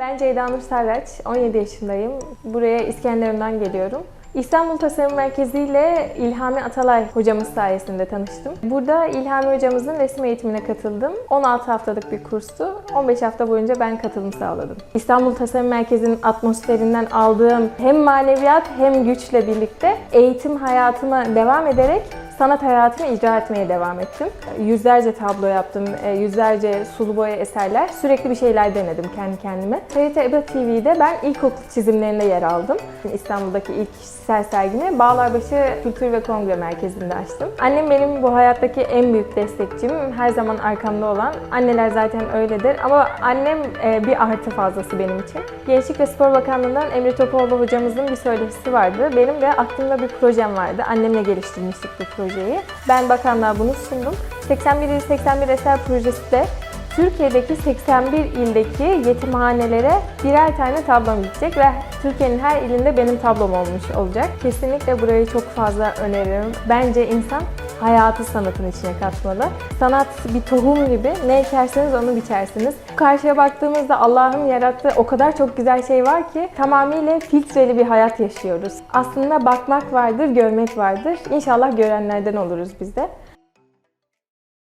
Ben Ceyda Nur Sarraç, 17 yaşındayım. Buraya İskenderun'dan geliyorum. İstanbul Tasarım Merkezi ile İlhami Atalay hocamız sayesinde tanıştım. Burada İlhami hocamızın resim eğitimine katıldım. 16 haftalık bir kurstu. 15 hafta boyunca ben katılım sağladım. İstanbul Tasarım Merkezi'nin atmosferinden aldığım hem maneviyat hem güçle birlikte eğitim hayatıma devam ederek sanat hayatımı icra etmeye devam ettim. Yüzlerce tablo yaptım, e, yüzlerce sulu boya eserler. Sürekli bir şeyler denedim kendi kendime. TRT EBA TV'de ben ilkokul çizimlerinde yer aldım. İstanbul'daki ilk kişisel sergimi Bağlarbaşı Kültür ve Kongre Merkezi'nde açtım. Annem benim bu hayattaki en büyük destekçim. Her zaman arkamda olan. Anneler zaten öyledir ama annem e, bir artı fazlası benim için. Gençlik ve Spor Bakanlığı'ndan Emre Topoğlu hocamızın bir söyleşisi vardı. Benim de aklımda bir projem vardı. Annemle geliştirmiştik bu projeyi. Ben bakanlığa bunu sundum. 81 il 81 eser projesi de Türkiye'deki 81 ildeki yetimhanelere birer tane tablom gidecek ve Türkiye'nin her ilinde benim tablom olmuş olacak. Kesinlikle burayı çok fazla öneriyorum. Bence insan hayatı sanatın içine katmalı. Sanat bir tohum gibi ne ekerseniz onu biçersiniz. Karşıya baktığımızda Allah'ın yarattığı o kadar çok güzel şey var ki tamamıyla filtreli bir hayat yaşıyoruz. Aslında bakmak vardır, görmek vardır. İnşallah görenlerden oluruz biz de.